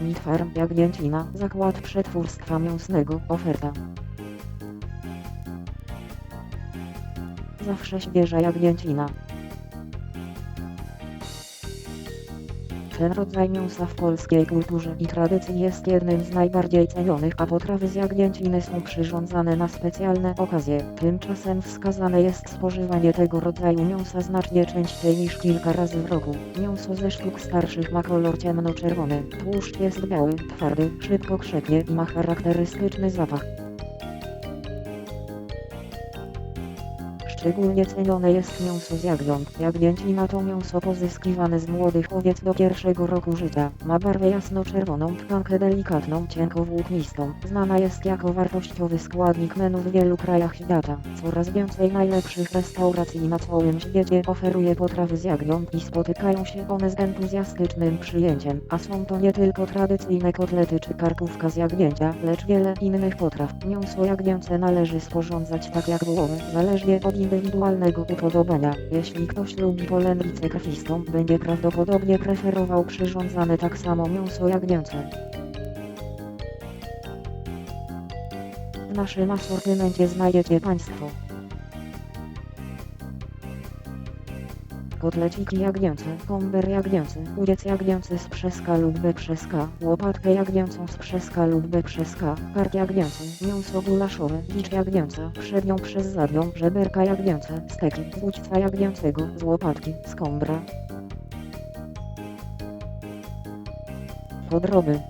Meat Farm Jagnięcina, Zakład Przetwórstwa Mięsnego, oferta. Zawsze świeża jagnięcina. Ten rodzaj mięsa w polskiej kulturze i tradycji jest jednym z najbardziej cenionych, a potrawy z jagnięciny są przyrządzane na specjalne okazje. Tymczasem wskazane jest spożywanie tego rodzaju mięsa znacznie częściej niż kilka razy w roku. Mięso ze sztuk starszych ma kolor ciemnoczerwony, tłuszcz jest biały, twardy, szybko krzepnie i ma charakterystyczny zapach. Szczególnie cenione jest mięso z jagniąt. Jagnięcina to mięso pozyskiwane z młodych owiec do pierwszego roku życia. Ma barwę jasno-czerwoną, tkankę delikatną, cienko włóknistą. Znana jest jako wartościowy składnik menu w wielu krajach świata. Coraz więcej najlepszych restauracji na całym świecie oferuje potrawy z jagniąt i spotykają się one z entuzjastycznym przyjęciem. A są to nie tylko tradycyjne kotlety czy karkówka z jagnięcia, lecz wiele innych potraw. Mięso jagnięce należy sporządzać tak jak wołowe, zależnie od indywidualnego upodobania. Jeśli ktoś lubi polędwicę krwistą, będzie prawdopodobnie preferował przyrządzane tak samo mięso jagnięce. W naszym asortymencie znajdziecie Państwo Kotleciki jagnięce, komber jagnięcy, udziec jagnięcy z przeska lub beprzeska, łopatkę jagnięcą z przeska lub beprzeska, kark jagnięcy, mięso gulaszowe, bicz jagnięca, przednią przez zadnią, żeberka jagnięce, steki, z udźca jagnięcego, z łopatki, z kombra. Podroby.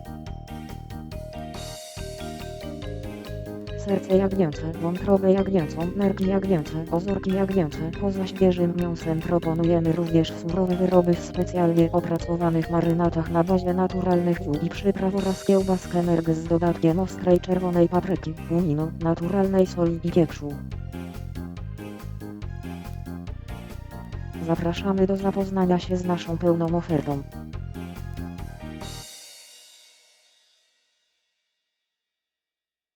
Serce jagnięce, wątrobę jagnięcą, nerki jagnięce, ozorki jagnięce. Poza świeżym mięsem proponujemy również surowe wyroby w specjalnie opracowanych marynatach na bazie naturalnych ziół i przypraw oraz kiełbaskę merg z dodatkiem ostrej czerwonej papryki, kuminu, naturalnej soli i pieprzu. Zapraszamy do zapoznania się z naszą pełną ofertą.